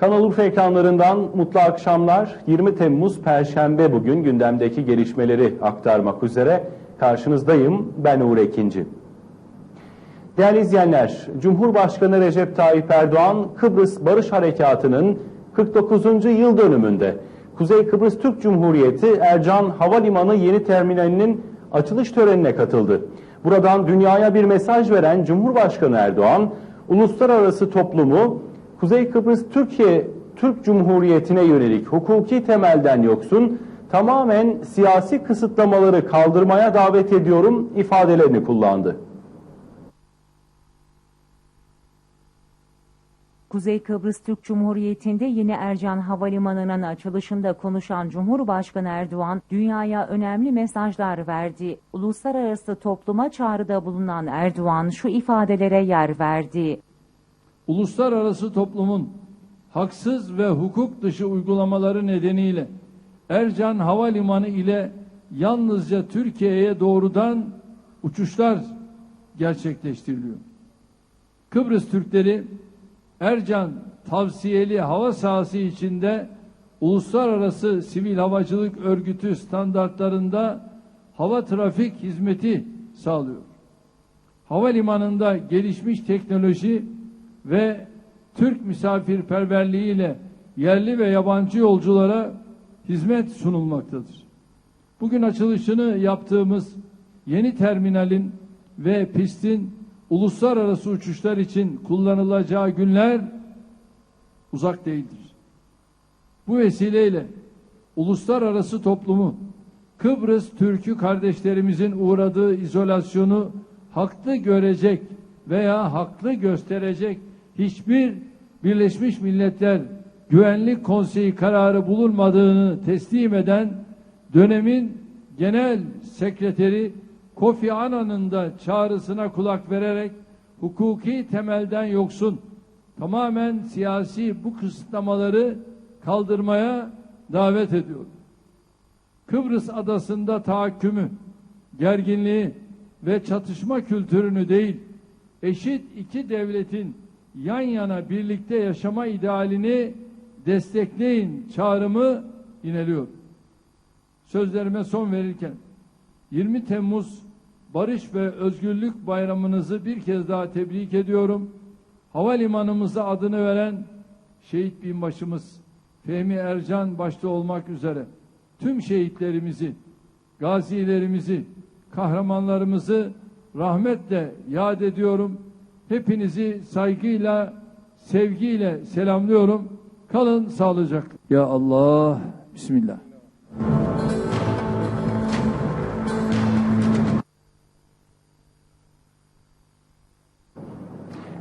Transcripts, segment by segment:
Kanal Urfa ekranlarından mutlu akşamlar. 20 Temmuz Perşembe bugün gündemdeki gelişmeleri aktarmak üzere karşınızdayım. Ben Uğur Ekinci. Değerli izleyenler, Cumhurbaşkanı Recep Tayyip Erdoğan Kıbrıs Barış Harekatı'nın 49. yıl dönümünde Kuzey Kıbrıs Türk Cumhuriyeti Ercan Havalimanı yeni terminalinin açılış törenine katıldı. Buradan dünyaya bir mesaj veren Cumhurbaşkanı Erdoğan, uluslararası toplumu Kuzey Kıbrıs Türkiye Türk Cumhuriyeti'ne yönelik hukuki temelden yoksun tamamen siyasi kısıtlamaları kaldırmaya davet ediyorum ifadelerini kullandı. Kuzey Kıbrıs Türk Cumhuriyeti'nde yeni Ercan Havalimanı'nın açılışında konuşan Cumhurbaşkanı Erdoğan, dünyaya önemli mesajlar verdi. Uluslararası topluma çağrıda bulunan Erdoğan şu ifadelere yer verdi. Uluslararası toplumun haksız ve hukuk dışı uygulamaları nedeniyle Ercan Havalimanı ile yalnızca Türkiye'ye doğrudan uçuşlar gerçekleştiriliyor. Kıbrıs Türkleri Ercan tavsiyeli hava sahası içinde uluslararası sivil havacılık örgütü standartlarında hava trafik hizmeti sağlıyor havalimanında gelişmiş teknoloji ve Türk misafirperverliğiyle yerli ve yabancı yolculara hizmet sunulmaktadır. Bugün açılışını yaptığımız yeni terminalin ve pistin uluslararası uçuşlar için kullanılacağı günler uzak değildir. Bu vesileyle uluslararası toplumu Kıbrıs Türk'ü kardeşlerimizin uğradığı izolasyonu haklı görecek veya haklı gösterecek hiçbir Birleşmiş Milletler Güvenlik Konseyi kararı bulunmadığını teslim eden dönemin genel sekreteri Kofi Annan'ın da çağrısına kulak vererek hukuki temelden yoksun tamamen siyasi bu kısıtlamaları kaldırmaya davet ediyorum. Kıbrıs adasında tahakkümü, gerginliği ve çatışma kültürünü değil, eşit iki devletin yan yana birlikte yaşama idealini destekleyin çağrımı ineliyor. Sözlerime son verirken 20 Temmuz Barış ve Özgürlük Bayramınızı bir kez daha tebrik ediyorum. Havalimanımıza adını veren şehit binbaşımız Fehmi Ercan başta olmak üzere tüm şehitlerimizi, gazilerimizi, kahramanlarımızı rahmetle yad ediyorum. Hepinizi saygıyla, sevgiyle selamlıyorum. Kalın sağlıcakla. Ya Allah, Bismillah.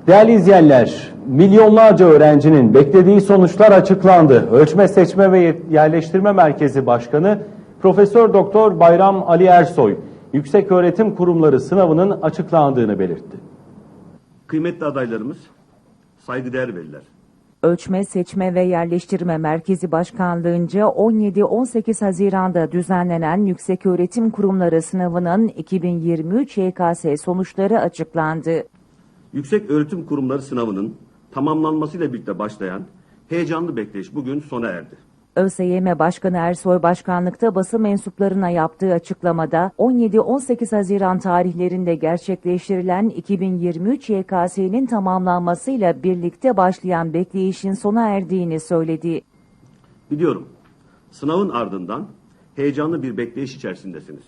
Değerli izleyenler, milyonlarca öğrencinin beklediği sonuçlar açıklandı. Ölçme Seçme ve Yerleştirme Merkezi Başkanı Profesör Doktor Bayram Ali Ersoy, Yüksek Öğretim Kurumları sınavının açıklandığını belirtti. Kıymetli adaylarımız, saygıdeğer veliler. Ölçme, Seçme ve Yerleştirme Merkezi Başkanlığı'nca 17-18 Haziran'da düzenlenen Yükseköğretim Kurumları sınavının 2023 YKS sonuçları açıklandı. Yüksek Öğretim Kurumları sınavının tamamlanmasıyla birlikte başlayan heyecanlı bekleyiş bugün sona erdi. ÖSYM Başkanı Ersoy Başkanlıkta basın mensuplarına yaptığı açıklamada 17-18 Haziran tarihlerinde gerçekleştirilen 2023 YKS'nin tamamlanmasıyla birlikte başlayan bekleyişin sona erdiğini söyledi. Biliyorum, sınavın ardından heyecanlı bir bekleyiş içerisindesiniz.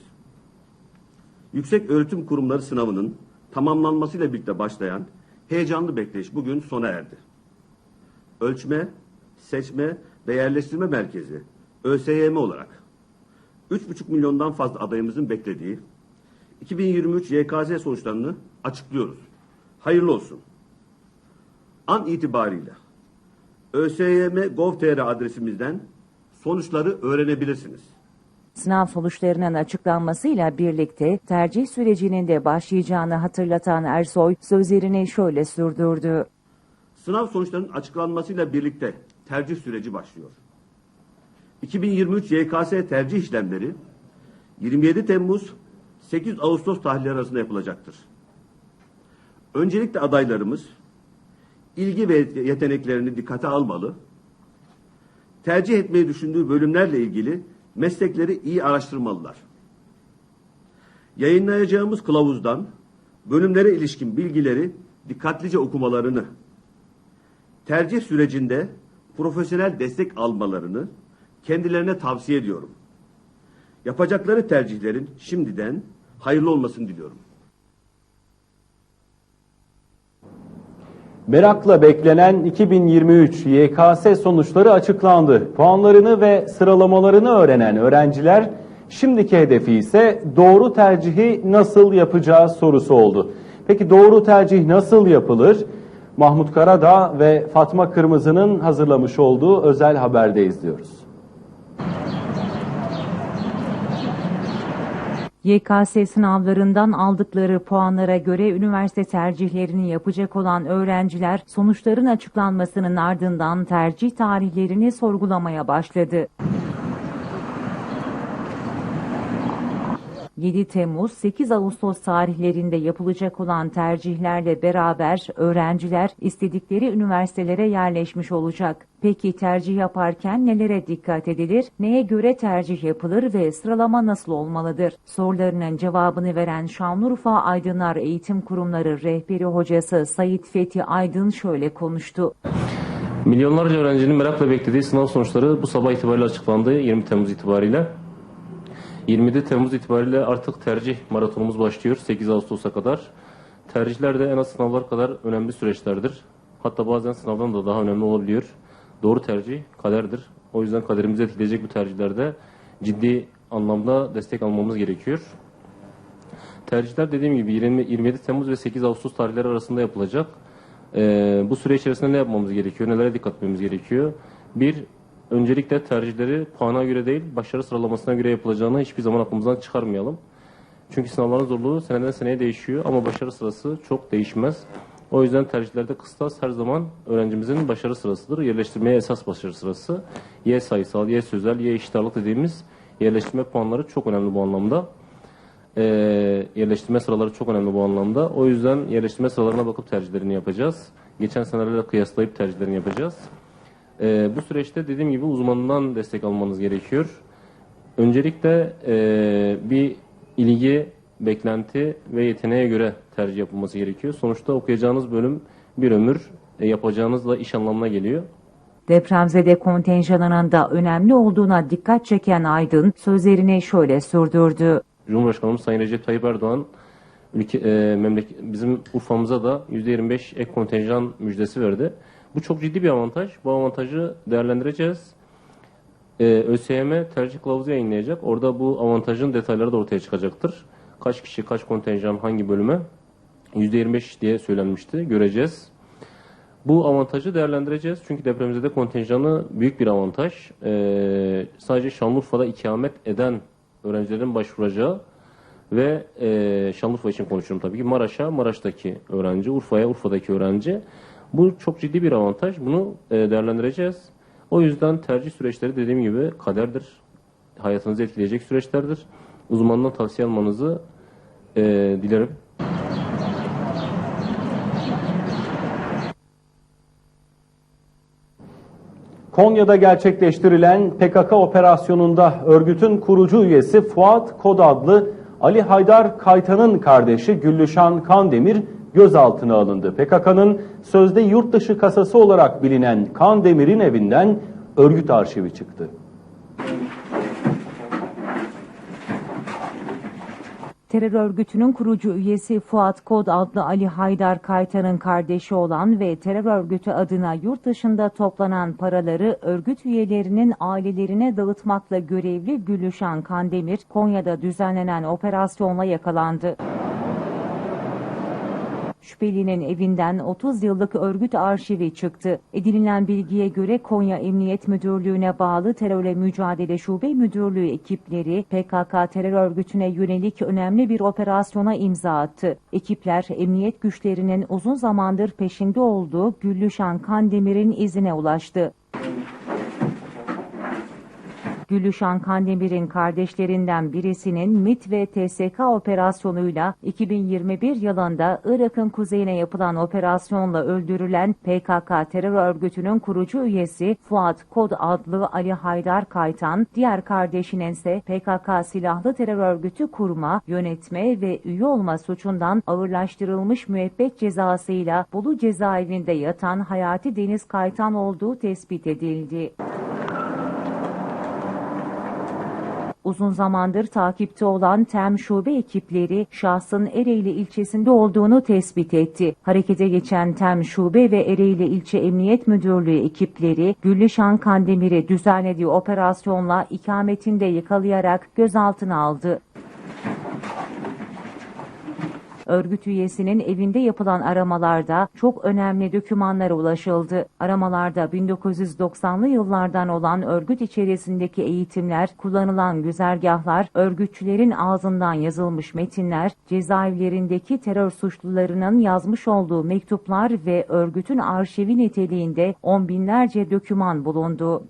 Yüksek Öğretim Kurumları sınavının tamamlanmasıyla birlikte başlayan heyecanlı bekleyiş bugün sona erdi. Ölçme, seçme ve yerleştirme merkezi ÖSYM olarak 3,5 milyondan fazla adayımızın beklediği 2023 YKS sonuçlarını açıklıyoruz. Hayırlı olsun. An itibariyle ÖSYM.gov.tr adresimizden sonuçları öğrenebilirsiniz. Sınav sonuçlarının açıklanmasıyla birlikte tercih sürecinin de başlayacağını hatırlatan Ersoy sözlerini şöyle sürdürdü. Sınav sonuçlarının açıklanmasıyla birlikte tercih süreci başlıyor. 2023 YKS tercih işlemleri 27 Temmuz 8 Ağustos tarihleri arasında yapılacaktır. Öncelikle adaylarımız ilgi ve yeteneklerini dikkate almalı tercih etmeyi düşündüğü bölümlerle ilgili meslekleri iyi araştırmalılar. Yayınlayacağımız kılavuzdan bölümlere ilişkin bilgileri dikkatlice okumalarını, tercih sürecinde profesyonel destek almalarını kendilerine tavsiye ediyorum. Yapacakları tercihlerin şimdiden hayırlı olmasını diliyorum. Merakla beklenen 2023 YKS sonuçları açıklandı. Puanlarını ve sıralamalarını öğrenen öğrenciler şimdiki hedefi ise doğru tercihi nasıl yapacağı sorusu oldu. Peki doğru tercih nasıl yapılır? Mahmut Karadağ ve Fatma Kırmızı'nın hazırlamış olduğu özel haberde izliyoruz. YKS sınavlarından aldıkları puanlara göre üniversite tercihlerini yapacak olan öğrenciler sonuçların açıklanmasının ardından tercih tarihlerini sorgulamaya başladı. 7 Temmuz 8 Ağustos tarihlerinde yapılacak olan tercihlerle beraber öğrenciler istedikleri üniversitelere yerleşmiş olacak. Peki tercih yaparken nelere dikkat edilir, neye göre tercih yapılır ve sıralama nasıl olmalıdır? Sorularının cevabını veren Şanlıurfa Aydınlar Eğitim Kurumları rehberi hocası Sayit Fethi Aydın şöyle konuştu. Milyonlarca öğrencinin merakla beklediği sınav sonuçları bu sabah itibariyle açıklandı 20 Temmuz itibariyle. 27 Temmuz itibariyle artık tercih maratonumuz başlıyor 8 Ağustos'a kadar. Tercihler de en az sınavlar kadar önemli süreçlerdir. Hatta bazen sınavdan da daha önemli olabiliyor. Doğru tercih kaderdir. O yüzden kaderimizi etkileyecek bu tercihlerde ciddi anlamda destek almamız gerekiyor. Tercihler dediğim gibi 20, 27 Temmuz ve 8 Ağustos tarihleri arasında yapılacak. Ee, bu süre içerisinde ne yapmamız gerekiyor? Nelere dikkat etmemiz gerekiyor? Bir, öncelikle tercihleri puana göre değil, başarı sıralamasına göre yapılacağını hiçbir zaman aklımızdan çıkarmayalım. Çünkü sınavların zorluğu seneden seneye değişiyor ama başarı sırası çok değişmez. O yüzden tercihlerde kıstas her zaman öğrencimizin başarı sırasıdır. Yerleştirmeye esas başarı sırası. Y sayısal, Y sözel, Y eşit ağırlık dediğimiz yerleştirme puanları çok önemli bu anlamda. Ee, yerleştirme sıraları çok önemli bu anlamda. O yüzden yerleştirme sıralarına bakıp tercihlerini yapacağız. Geçen senelerle kıyaslayıp tercihlerini yapacağız. Ee, bu süreçte dediğim gibi uzmanından destek almanız gerekiyor. Öncelikle e, bir ilgi, beklenti ve yeteneğe göre tercih yapılması gerekiyor. Sonuçta okuyacağınız bölüm bir ömür, e, yapacağınız da iş anlamına geliyor. Depremzede kontenjanının da önemli olduğuna dikkat çeken Aydın sözlerini şöyle sürdürdü. Cumhurbaşkanımız Sayın Recep Tayyip Erdoğan ülke, e, memleket, bizim Urfa'mıza da %25 ek kontenjan müjdesi verdi. Bu çok ciddi bir avantaj. Bu avantajı değerlendireceğiz. Ee, ÖSYM tercih kılavuzu yayınlayacak. Orada bu avantajın detayları da ortaya çıkacaktır. Kaç kişi, kaç kontenjan, hangi bölüme? %25 diye söylenmişti. Göreceğiz. Bu avantajı değerlendireceğiz. Çünkü depremzede kontenjanı büyük bir avantaj. Ee, sadece Şanlıurfa'da ikamet eden öğrencilerin başvuracağı ve e, Şanlıurfa için konuşuyorum tabii ki. Maraş'a, Maraş'taki öğrenci, Urfa'ya, Urfa'daki öğrenci. Bu çok ciddi bir avantaj. Bunu e, değerlendireceğiz. O yüzden tercih süreçleri dediğim gibi kaderdir. Hayatınızı etkileyecek süreçlerdir. Uzmanından tavsiye almanızı e, dilerim. Konya'da gerçekleştirilen PKK operasyonunda örgütün kurucu üyesi Fuat Kod adlı Ali Haydar Kaytan'ın kardeşi Güllüşan Kandemir gözaltına alındı. PKK'nın sözde yurt dışı kasası olarak bilinen Kandemir'in evinden örgüt arşivi çıktı. Terör örgütünün kurucu üyesi Fuat Kod adlı Ali Haydar Kaytan'ın kardeşi olan ve terör örgütü adına yurt dışında toplanan paraları örgüt üyelerinin ailelerine dağıtmakla görevli Gülüşan Kandemir, Konya'da düzenlenen operasyonla yakalandı. Şüphelinin evinden 30 yıllık örgüt arşivi çıktı. Edinilen bilgiye göre Konya Emniyet Müdürlüğü'ne bağlı Terörle Mücadele Şube Müdürlüğü ekipleri PKK terör örgütüne yönelik önemli bir operasyona imza attı. Ekipler emniyet güçlerinin uzun zamandır peşinde olduğu Güllüşan Kandemir'in izine ulaştı. Gülüşan Kandemir'in kardeşlerinden birisinin MIT ve TSK operasyonuyla 2021 yılında Irak'ın kuzeyine yapılan operasyonla öldürülen PKK terör örgütünün kurucu üyesi Fuat Kod adlı Ali Haydar Kaytan, diğer kardeşinin ise PKK silahlı terör örgütü kurma, yönetme ve üye olma suçundan ağırlaştırılmış müebbet cezasıyla Bolu cezaevinde yatan Hayati Deniz Kaytan olduğu tespit edildi. Uzun zamandır takipte olan TEM şube ekipleri şahsın Ereğli ilçesinde olduğunu tespit etti. Harekete geçen TEM şube ve Ereğli ilçe emniyet müdürlüğü ekipleri Güllüşan Kandemir'i düzenlediği operasyonla ikametinde yakalayarak gözaltına aldı. Örgüt üyesinin evinde yapılan aramalarda çok önemli dokümanlara ulaşıldı. Aramalarda 1990'lı yıllardan olan örgüt içerisindeki eğitimler, kullanılan güzergahlar, örgütçülerin ağzından yazılmış metinler, cezaevlerindeki terör suçlularının yazmış olduğu mektuplar ve örgütün arşivi niteliğinde on binlerce doküman bulundu.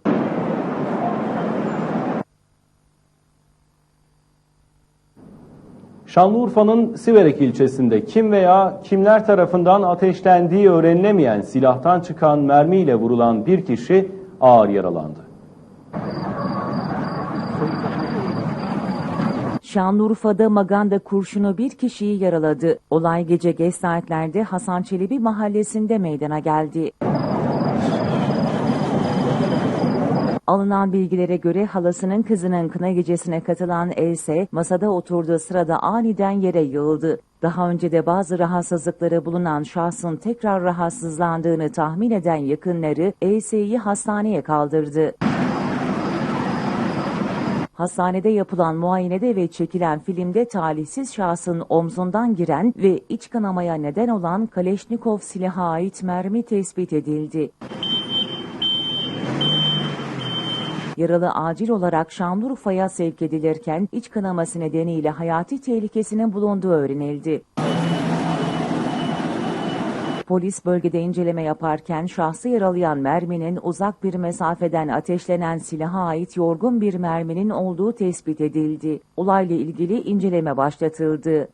Şanlıurfa'nın Siverek ilçesinde kim veya kimler tarafından ateşlendiği öğrenilemeyen silahtan çıkan mermiyle vurulan bir kişi ağır yaralandı. Şanlıurfa'da Maganda kurşunu bir kişiyi yaraladı. Olay gece geç saatlerde Hasan Çelebi mahallesinde meydana geldi. Alınan bilgilere göre halasının kızının kına gecesine katılan Else masada oturduğu sırada aniden yere yığıldı. Daha önce de bazı rahatsızlıkları bulunan şahsın tekrar rahatsızlandığını tahmin eden yakınları Else'yi hastaneye kaldırdı. Hastanede yapılan muayenede ve çekilen filmde talihsiz şahsın omzundan giren ve iç kanamaya neden olan Kaleşnikov silaha ait mermi tespit edildi. Yaralı acil olarak Şanlıurfa'ya sevk edilirken iç kanaması nedeniyle hayati tehlikesinin bulunduğu öğrenildi. Polis bölgede inceleme yaparken şahsı yaralayan merminin uzak bir mesafeden ateşlenen silaha ait yorgun bir merminin olduğu tespit edildi. Olayla ilgili inceleme başlatıldı.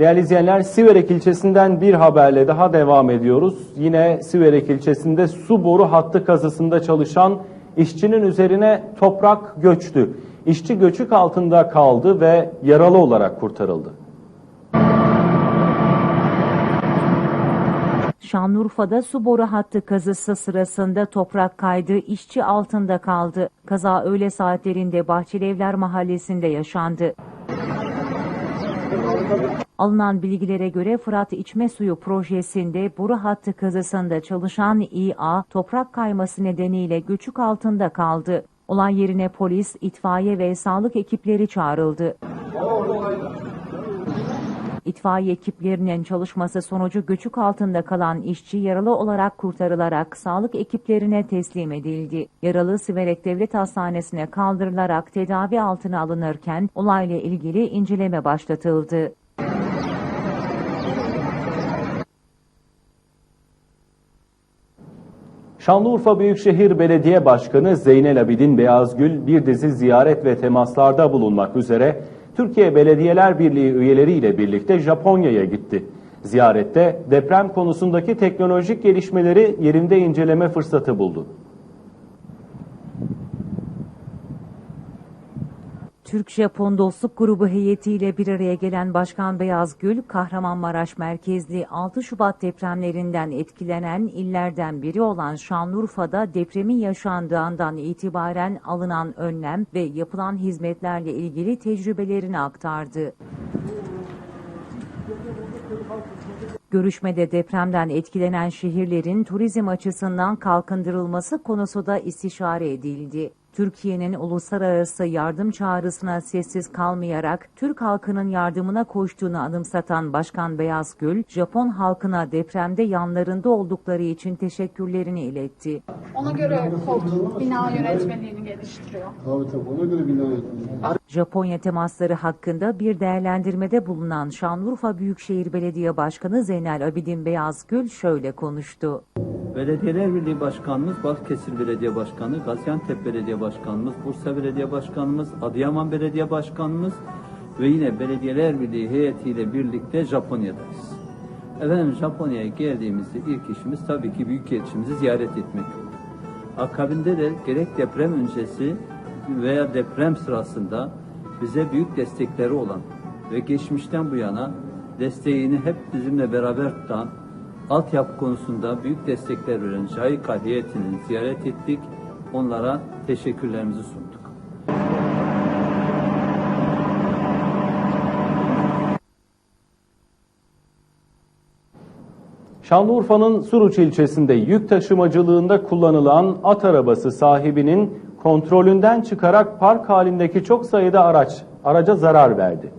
Değerli izleyenler Siverek ilçesinden bir haberle daha devam ediyoruz. Yine Siverek ilçesinde su boru hattı kazısında çalışan işçinin üzerine toprak göçtü. İşçi göçük altında kaldı ve yaralı olarak kurtarıldı. Şanlıurfa'da su boru hattı kazısı sırasında toprak kaydı, işçi altında kaldı. Kaza öğle saatlerinde Bahçelievler mahallesinde yaşandı. Alınan bilgilere göre Fırat İçme Suyu projesinde boru hattı kazısında çalışan İA toprak kayması nedeniyle göçük altında kaldı. Olay yerine polis, itfaiye ve sağlık ekipleri çağrıldı. İtfaiye ekiplerinin çalışması sonucu göçük altında kalan işçi yaralı olarak kurtarılarak sağlık ekiplerine teslim edildi. Yaralı Siverek Devlet Hastanesi'ne kaldırılarak tedavi altına alınırken olayla ilgili inceleme başlatıldı. Şanlıurfa Büyükşehir Belediye Başkanı Zeynel Abidin Beyazgül bir dizi ziyaret ve temaslarda bulunmak üzere Türkiye Belediyeler Birliği üyeleriyle birlikte Japonya'ya gitti. Ziyarette deprem konusundaki teknolojik gelişmeleri yerinde inceleme fırsatı buldu. Türk-Japon Dostluk Grubu heyetiyle bir araya gelen Başkan Beyazgül, Kahramanmaraş merkezli 6 Şubat depremlerinden etkilenen illerden biri olan Şanlıurfa'da depremin yaşandığı andan itibaren alınan önlem ve yapılan hizmetlerle ilgili tecrübelerini aktardı. Görüşmede depremden etkilenen şehirlerin turizm açısından kalkındırılması konusu da istişare edildi. Türkiye'nin uluslararası yardım çağrısına sessiz kalmayarak Türk halkının yardımına koştuğunu anımsatan Başkan Beyazgül, Japon halkına depremde yanlarında oldukları için teşekkürlerini iletti. Ona göre kod bina yönetmeliğini geliştiriyor. Tabii tabii ona göre bina yapılıyor. Japonya temasları hakkında bir değerlendirmede bulunan Şanlıurfa Büyükşehir Belediye Başkanı Zeynel Abidin Beyazgül şöyle konuştu. Belediyeler Birliği Başkanımız, Balıkesir Belediye Başkanı, Gaziantep Belediye Başkanımız, Bursa Belediye Başkanımız, Adıyaman Belediye Başkanımız ve yine Belediyeler Birliği heyetiyle birlikte Japonya'dayız. Efendim Japonya'ya geldiğimizde ilk işimiz tabii ki Büyükelçimizi ziyaret etmek. Akabinde de gerek deprem öncesi veya deprem sırasında bize büyük destekleri olan ve geçmişten bu yana desteğini hep bizimle beraber tutan altyapı konusunda büyük destekler veren JICA heyetini ziyaret ettik. Onlara teşekkürlerimizi sunduk. Şanlıurfa'nın Suruç ilçesinde yük taşımacılığında kullanılan at arabası sahibinin kontrolünden çıkarak park halindeki çok sayıda araç araca zarar verdi.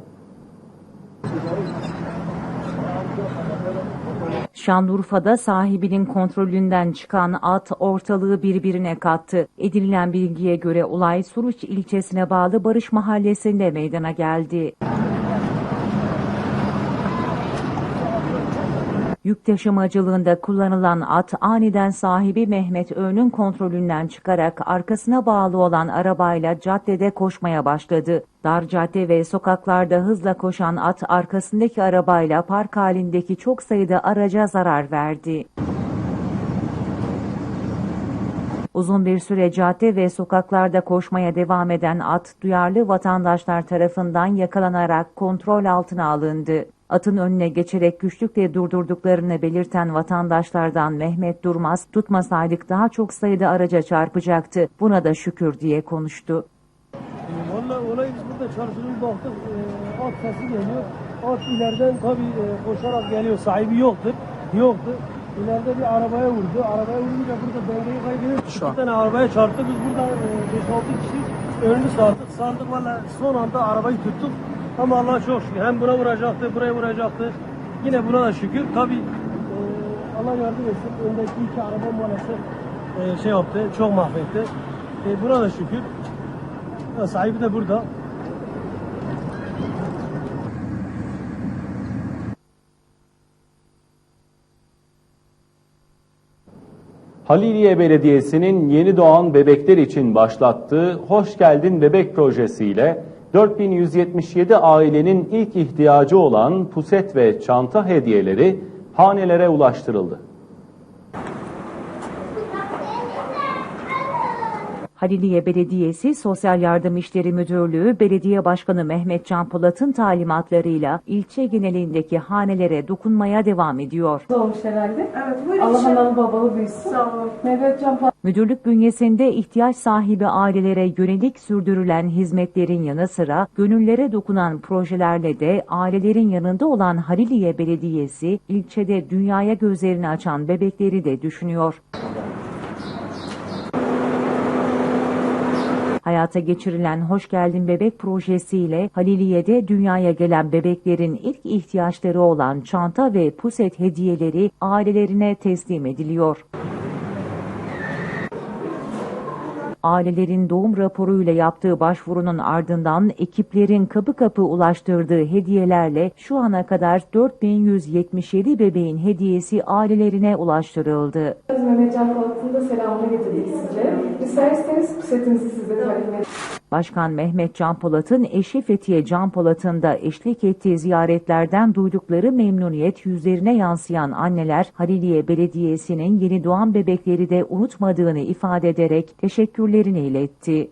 Şanlıurfa'da sahibinin kontrolünden çıkan at ortalığı birbirine kattı. Edinilen bilgiye göre olay Suruç ilçesine bağlı Barış Mahallesi'nde meydana geldi. Yük taşımacılığında kullanılan at aniden sahibi Mehmet Öğün'ün kontrolünden çıkarak arkasına bağlı olan arabayla caddede koşmaya başladı. Dar cadde ve sokaklarda hızla koşan at arkasındaki arabayla park halindeki çok sayıda araca zarar verdi. Uzun bir süre cadde ve sokaklarda koşmaya devam eden at duyarlı vatandaşlar tarafından yakalanarak kontrol altına alındı. Atın önüne geçerek güçlükle durdurduklarını belirten vatandaşlardan Mehmet Durmaz, tutmasaydık daha çok sayıda araca çarpacaktı. Buna da şükür diye konuştu. Vallahi olay biz burada çarşının baktık e, at sesi geliyor. At ileriden tabii e, koşarak geliyor. Sahibi yoktur. Yoktu. İleride bir arabaya vurdu. Arabaya vurunca burada dengeyi kaybediyor. İki tane arabaya çarptı. Biz burada e, 5-6 kişi önünü sardık. Sardık valla son anda arabayı tuttuk. Ama Allah'a çok şükür. Hem buna vuracaktı, buraya vuracaktı. Yine buna da şükür. Tabii e, Allah yardım etsin. Öndeki iki araba maalesef e, şey yaptı. Çok mahvetti. E, buna da şükür. Ya sahibi de burada. Haliliye Belediyesi'nin yeni doğan bebekler için başlattığı Hoş Geldin Bebek projesiyle 4177 ailenin ilk ihtiyacı olan puset ve çanta hediyeleri hanelere ulaştırıldı. Haliliye Belediyesi Sosyal Yardım İşleri Müdürlüğü Belediye Başkanı Mehmet Can Polat'ın talimatlarıyla ilçe genelindeki hanelere dokunmaya devam ediyor. olmuş herhalde. Evet buyurun. Allah analı babalı büyüsün. Sağ olun. Mehmet Can Müdürlük bünyesinde ihtiyaç sahibi ailelere yönelik sürdürülen hizmetlerin yanı sıra gönüllere dokunan projelerle de ailelerin yanında olan Haliliye Belediyesi ilçede dünyaya gözlerini açan bebekleri de düşünüyor. Hayata geçirilen Hoş Geldin Bebek projesiyle Haliliye'de dünyaya gelen bebeklerin ilk ihtiyaçları olan çanta ve puset hediyeleri ailelerine teslim ediliyor. Ailelerin doğum raporuyla yaptığı başvurunun ardından ekiplerin kapı kapı ulaştırdığı hediyelerle şu ana kadar 4177 bebeğin hediyesi ailelerine ulaştırıldı. Mehmet Can Polat'ın da selamını getirdik sizlere. İsterseniz pusetinizi size takdim edeyim. Başkan Mehmet Can Polat'ın eşi Fethiye Can Polat'ın da eşlik ettiği ziyaretlerden duydukları memnuniyet yüzlerine yansıyan anneler Haliliye Belediyesi'nin yeni doğan bebekleri de unutmadığını ifade ederek teşekkürlerini iletti.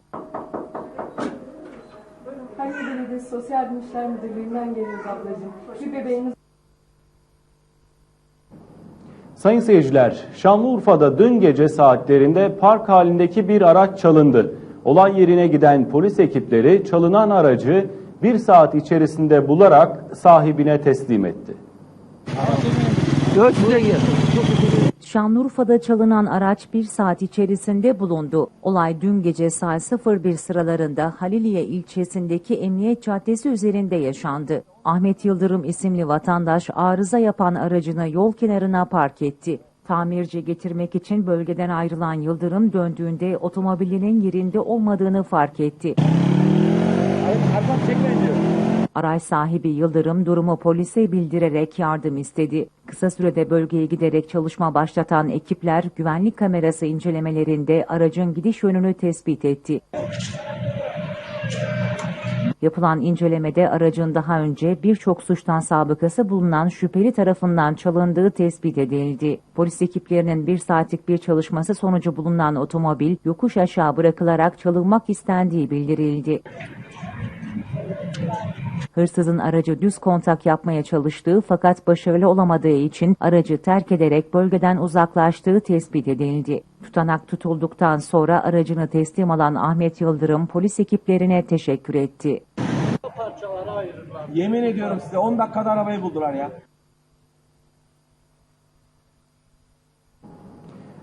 Hangi Belediyesi Sosyal İşler Müdürlüğü'nden geliyoruz ablacığım. Bir bebeğiniz Sayın seyirciler, Şanlıurfa'da dün gece saatlerinde park halindeki bir araç çalındı. Olay yerine giden polis ekipleri çalınan aracı bir saat içerisinde bularak sahibine teslim etti. Şanlıurfa'da çalınan araç bir saat içerisinde bulundu. Olay dün gece saat 01 sıralarında Haliliye ilçesindeki Emniyet Caddesi üzerinde yaşandı. Ahmet Yıldırım isimli vatandaş arıza yapan aracını yol kenarına park etti. Tamirci getirmek için bölgeden ayrılan Yıldırım döndüğünde otomobilinin yerinde olmadığını fark etti. Araç sahibi Yıldırım durumu polise bildirerek yardım istedi. Kısa sürede bölgeye giderek çalışma başlatan ekipler güvenlik kamerası incelemelerinde aracın gidiş yönünü tespit etti. Yapılan incelemede aracın daha önce birçok suçtan sabıkası bulunan şüpheli tarafından çalındığı tespit edildi. Polis ekiplerinin bir saatlik bir çalışması sonucu bulunan otomobil yokuş aşağı bırakılarak çalınmak istendiği bildirildi. Hırsızın aracı düz kontak yapmaya çalıştığı fakat başarılı olamadığı için aracı terk ederek bölgeden uzaklaştığı tespit edildi. Tutanak tutulduktan sonra aracını teslim alan Ahmet Yıldırım polis ekiplerine teşekkür etti. Yemin ediyorum size 10 dakikada arabayı buldular ya.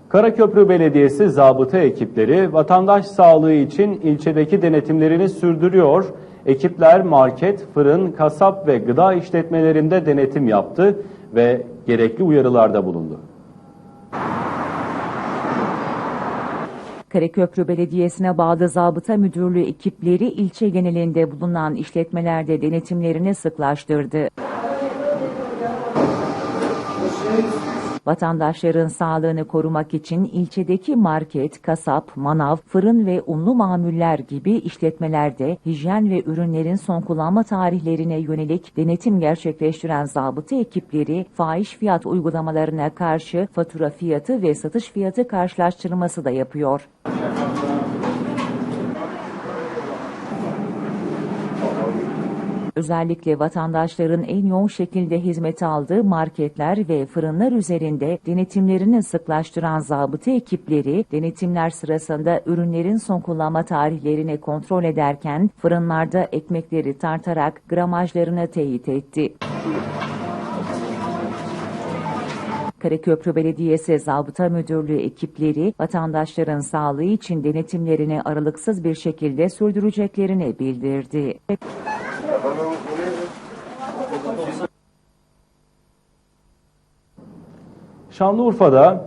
Karaköprü Belediyesi zabıta ekipleri vatandaş sağlığı için ilçedeki denetimlerini sürdürüyor. Ekipler market, fırın, kasap ve gıda işletmelerinde denetim yaptı ve gerekli uyarılarda bulundu. Karaköprü Belediyesi'ne bağlı zabıta müdürlüğü ekipleri ilçe genelinde bulunan işletmelerde denetimlerini sıklaştırdı. Vatandaşların sağlığını korumak için ilçedeki market, kasap, manav, fırın ve unlu mamuller gibi işletmelerde hijyen ve ürünlerin son kullanma tarihlerine yönelik denetim gerçekleştiren zabıta ekipleri fahiş fiyat uygulamalarına karşı fatura fiyatı ve satış fiyatı karşılaştırması da yapıyor. Özellikle vatandaşların en yoğun şekilde hizmet aldığı marketler ve fırınlar üzerinde denetimlerini sıklaştıran zabıta ekipleri denetimler sırasında ürünlerin son kullanma tarihlerini kontrol ederken fırınlarda ekmekleri tartarak gramajlarını teyit etti. Karaköprü Belediyesi Zabıta Müdürlüğü ekipleri vatandaşların sağlığı için denetimlerini aralıksız bir şekilde sürdüreceklerini bildirdi. Şanlıurfa'da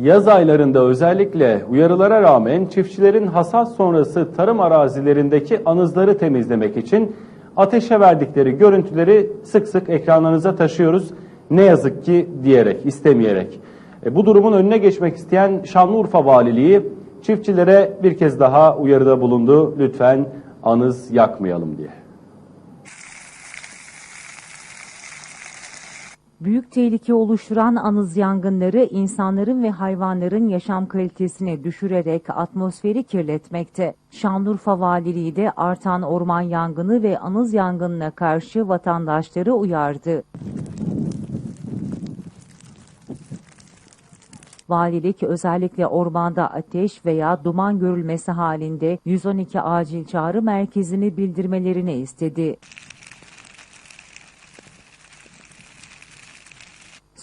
yaz aylarında özellikle uyarılara rağmen çiftçilerin hasat sonrası tarım arazilerindeki anızları temizlemek için ateşe verdikleri görüntüleri sık sık ekranlarınıza taşıyoruz. Ne yazık ki diyerek, istemeyerek. E, bu durumun önüne geçmek isteyen Şanlıurfa Valiliği çiftçilere bir kez daha uyarıda bulundu. Lütfen anız yakmayalım diye. Büyük tehlike oluşturan anız yangınları insanların ve hayvanların yaşam kalitesini düşürerek atmosferi kirletmekte. Şanlıurfa Valiliği de artan orman yangını ve anız yangınına karşı vatandaşları uyardı. Valilik özellikle ormanda ateş veya duman görülmesi halinde 112 acil çağrı merkezini bildirmelerini istedi.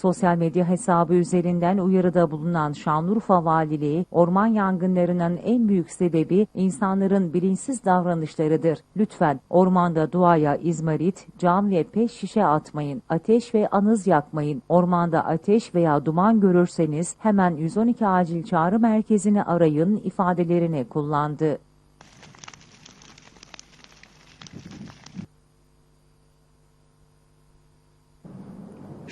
Sosyal medya hesabı üzerinden uyarıda bulunan Şanlıurfa Valiliği, orman yangınlarının en büyük sebebi insanların bilinçsiz davranışlarıdır. Lütfen ormanda doğaya izmarit, cam ve pet şişe atmayın. Ateş ve anız yakmayın. Ormanda ateş veya duman görürseniz hemen 112 acil çağrı merkezini arayın ifadelerini kullandı.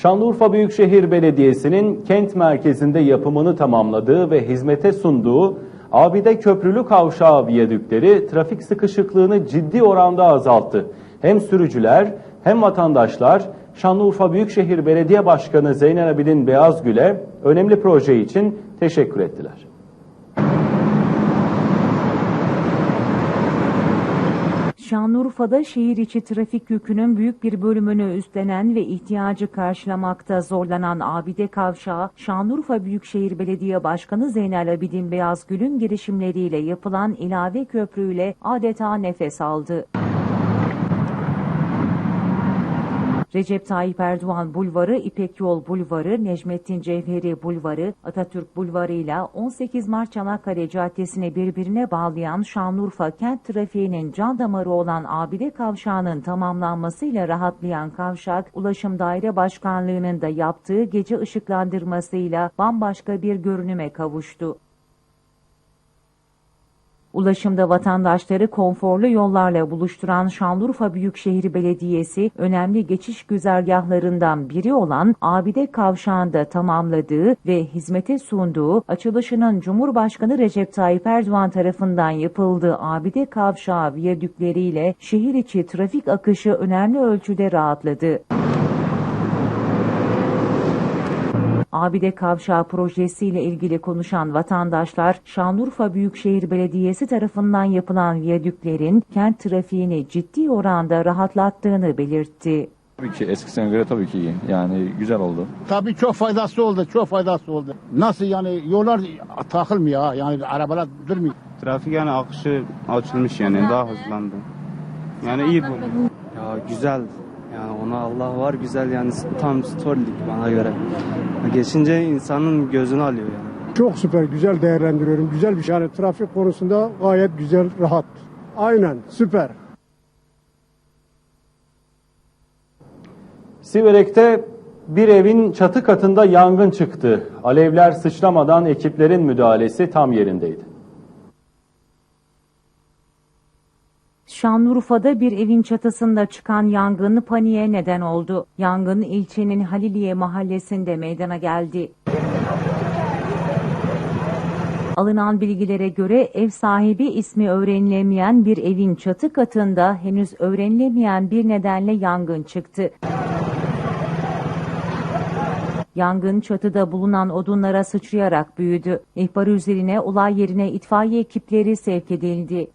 Şanlıurfa Büyükşehir Belediyesi'nin kent merkezinde yapımını tamamladığı ve hizmete sunduğu Abide Köprülü Kavşağı viyadükleri trafik sıkışıklığını ciddi oranda azalttı. Hem sürücüler hem vatandaşlar Şanlıurfa Büyükşehir Belediye Başkanı Zeynel Abidin Beyazgül'e önemli proje için teşekkür ettiler. Şanlıurfa'da şehir içi trafik yükünün büyük bir bölümünü üstlenen ve ihtiyacı karşılamakta zorlanan Abide Kavşağı, Şanlıurfa Büyükşehir Belediye Başkanı Zeynel Abidin Beyazgül'ün girişimleriyle yapılan ilave köprüyle adeta nefes aldı. Recep Tayyip Erdoğan Bulvarı, İpek Yol Bulvarı, Necmettin Cevheri Bulvarı, Atatürk Bulvarı ile 18 Mart Çanakkale Caddesi'ni birbirine bağlayan Şanlıurfa kent trafiğinin can damarı olan Abide Kavşağı'nın tamamlanmasıyla rahatlayan kavşak, Ulaşım Daire Başkanlığı'nın da yaptığı gece ışıklandırmasıyla bambaşka bir görünüme kavuştu. Ulaşımda vatandaşları konforlu yollarla buluşturan Şanlıurfa Büyükşehir Belediyesi önemli geçiş güzergahlarından biri olan Abide Kavşağı'nda tamamladığı ve hizmete sunduğu açılışının Cumhurbaşkanı Recep Tayyip Erdoğan tarafından yapıldığı Abide Kavşağı viyadükleriyle şehir içi trafik akışı önemli ölçüde rahatladı. Abide Kavşağı projesiyle ilgili konuşan vatandaşlar, Şanlıurfa Büyükşehir Belediyesi tarafından yapılan viyadüklerin kent trafiğini ciddi oranda rahatlattığını belirtti. Tabii ki eskisine göre tabii ki iyi. Yani güzel oldu. Tabii çok faydası oldu, çok faydası oldu. Nasıl yani yollar takılmıyor ha, yani arabalar durmuyor. Trafik yani akışı açılmış yani daha hızlandı. Yani iyi bu. Ya güzel. Yani ona Allah var güzel yani tam storylik bana göre. Geçince insanın gözünü alıyor yani. Çok süper, güzel değerlendiriyorum. Güzel bir şey. Yani trafik konusunda gayet güzel, rahat. Aynen, süper. Siverek'te bir evin çatı katında yangın çıktı. Alevler sıçramadan ekiplerin müdahalesi tam yerindeydi. Şanlıurfa'da bir evin çatısında çıkan yangın paniğe neden oldu. Yangın ilçenin Haliliye mahallesinde meydana geldi. Alınan bilgilere göre ev sahibi ismi öğrenilemeyen bir evin çatı katında henüz öğrenilemeyen bir nedenle yangın çıktı. Yangın çatıda bulunan odunlara sıçrayarak büyüdü. İhbarı üzerine olay yerine itfaiye ekipleri sevk edildi.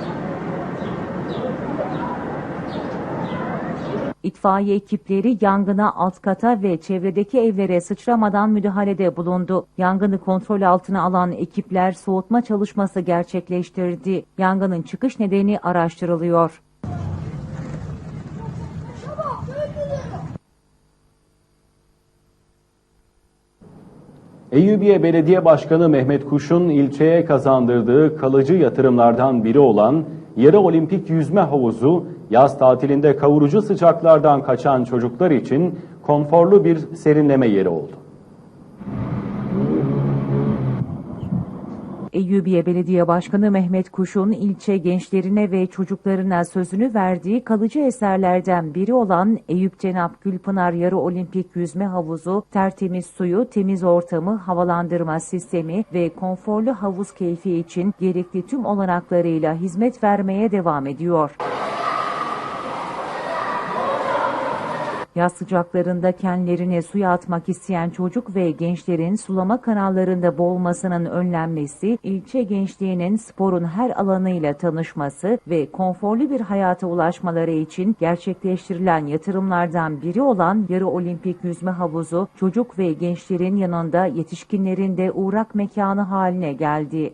İtfaiye ekipleri yangına alt kata ve çevredeki evlere sıçramadan müdahalede bulundu. Yangını kontrol altına alan ekipler soğutma çalışması gerçekleştirdi. Yangının çıkış nedeni araştırılıyor. Eyyubiye Belediye Başkanı Mehmet Kuş'un ilçeye kazandırdığı kalıcı yatırımlardan biri olan yarı olimpik yüzme havuzu yaz tatilinde kavurucu sıcaklardan kaçan çocuklar için konforlu bir serinleme yeri oldu. Eyyubiye Belediye Başkanı Mehmet Kuş'un ilçe gençlerine ve çocuklarına sözünü verdiği kalıcı eserlerden biri olan Eyüp Cenap Gülpınar Yarı Olimpik Yüzme Havuzu, tertemiz suyu, temiz ortamı, havalandırma sistemi ve konforlu havuz keyfi için gerekli tüm olanaklarıyla hizmet vermeye devam ediyor. Yaz sıcaklarında kendilerini suya atmak isteyen çocuk ve gençlerin sulama kanallarında boğulmasının önlenmesi, ilçe gençliğinin sporun her alanıyla tanışması ve konforlu bir hayata ulaşmaları için gerçekleştirilen yatırımlardan biri olan yarı olimpik yüzme havuzu, çocuk ve gençlerin yanında yetişkinlerin de uğrak mekanı haline geldi.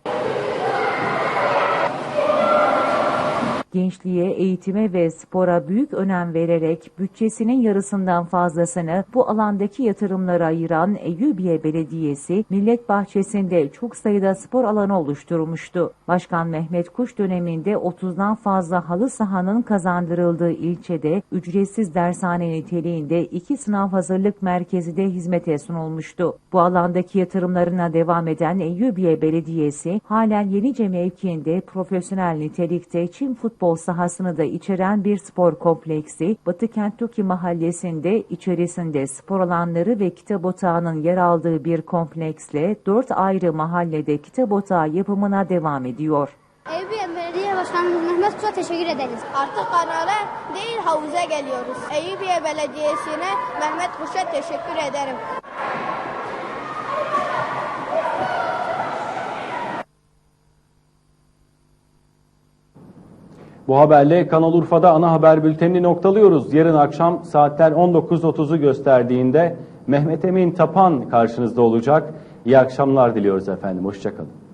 Gençliğe, eğitime ve spora büyük önem vererek bütçesinin yarısından fazlasını bu alandaki yatırımlara ayıran Eyyubiye Belediyesi, Millet Bahçesi'nde çok sayıda spor alanı oluşturmuştu. Başkan Mehmet Kuş döneminde 30'dan fazla halı sahanın kazandırıldığı ilçede ücretsiz dershane niteliğinde iki sınav hazırlık merkezi de hizmete sunulmuştu. Bu alandaki yatırımlarına devam eden Eyyubiye Belediyesi, halen Yenice mevkiinde profesyonel nitelikte çim futbol sahasını da içeren bir spor kompleksi, Batı Kentucky mahallesinde içerisinde spor alanları ve kitap otağının yer aldığı bir kompleksle dört ayrı mahallede kitap otağı yapımına devam ediyor. Eyüpiye Belediye Başkanımız Mehmet Kuş'a teşekkür ederiz. Artık kanala değil havuza geliyoruz. Eyüpiye Belediyesi'ne Mehmet Kuş'a teşekkür ederim. Bu haberle Kanal Urfa'da ana haber bültenini noktalıyoruz. Yarın akşam saatler 19.30'u gösterdiğinde Mehmet Emin Tapan karşınızda olacak. İyi akşamlar diliyoruz efendim. Hoşçakalın.